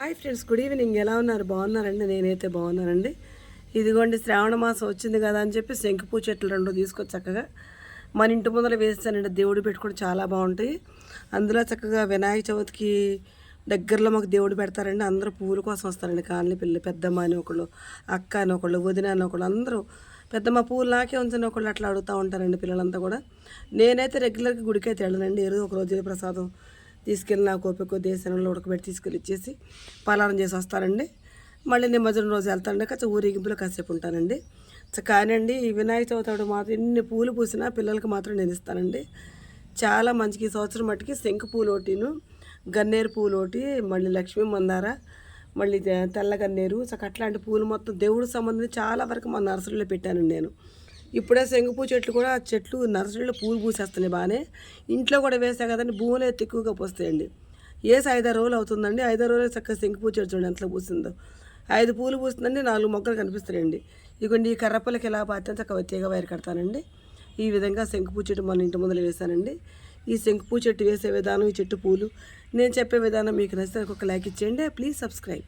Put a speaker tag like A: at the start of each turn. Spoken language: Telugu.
A: Hi friends good evening. ఎలా ఉన్నారు? బాగున్నారండి? నేనైతే బాగున్నానండి. ఇదిగోండి శ్రావణ మాసం వచ్చింది కదా అని చెప్పి శంకుపూ చెట్లు రెండు తీసుకొచ్చి చక్కగా మన ఇంటి ముందర వేస్తానండి దేవుడు పెట్టుకుని చాలా బాగుంటాయి. అందులో చక్కగా వినాయక చవితికి దగ్గరలో మాకు దేవుడు పెడతారండి. అందరూ పూల కోసం వస్తారండి. కాలనీ పిల్లలు పెద్దమ్మ అని ఒకళ్ళు అక్క అని ఒకళ్ళు వదిన అని ఒకళ్ళు అందరూ పెద్దమ్మ పూలు నాకే ఉంచని ఒకళ్ళు అట్లా అడుగుతూ ఉంటారండి పిల్లలంతా కూడా. నేనైతే రెగ్యులర్గా గుడికైతే వెళ్ళనండి. ఏదో ఒక రోజు ప్రసాదం తీసుకెళ్ళి నాకు ఓపిక దేశంలో ఉడకబెట్టి తీసుకెళ్ళి ఇచ్చేసి పలారం చేసి వస్తానండి. మళ్ళీ నిమజ్జనం రోజు వెళ్తానండి. కాస్త ఊరేగింపులో కాసేపు ఉంటానండి. కానండి ఈ వినాయక చవితి మాత్రం ఎన్ని పూలు పూసినా పిల్లలకి మాత్రం నేను ఇస్తానండి. చాలా మంచికి ఈ సంవత్సరం మట్టుకి శంకు పూలు ఒకటిను గన్నేరు పూలు ఒకటి మళ్ళీ లక్ష్మీ మందార మళ్ళీ తెల్ల గన్నేరు అట్లాంటి పూలు మొత్తం దేవుడికి సంబంధించి చాలా వరకు మా నర్సరీలో పెట్టానండి నేను. ఇప్పుడే శంగుపూ చెట్లు కూడా ఆ చెట్లు నర్సరీలో పూలు పూసేస్తున్నాయి బాగానే. ఇంట్లో కూడా వేసా కదండి భూములు ఎక్కువగా పోస్తాయండి. వేసి ఐదారు రోజులు అవుతుందండి ఐదారు రోజులు చక్కగా శంకుపూ చెట్టు చూడండి ఎంత పూసిందో. ఐదు పూలు పూస్తుందండి నాలుగు మొక్కలు కనిపిస్తాయండి ఇదిగోండి ఈ కర్రపల్లకి ఎలా పాతే చక్కగా తీగ వైర్ కడతానండి. ఈ విధంగా శంకుపూ చెట్టు మన ఇంటి ముందర వేశానండి. ఈ శంకుపూ చెట్టు వేసే విధానం ఈ చెట్టు పూలు. నేను చెప్పే విధానం మీకు నచ్చితే ఒక లైక్ ఇచ్చేయండి ప్లీజ్ సబ్స్క్రైబ్.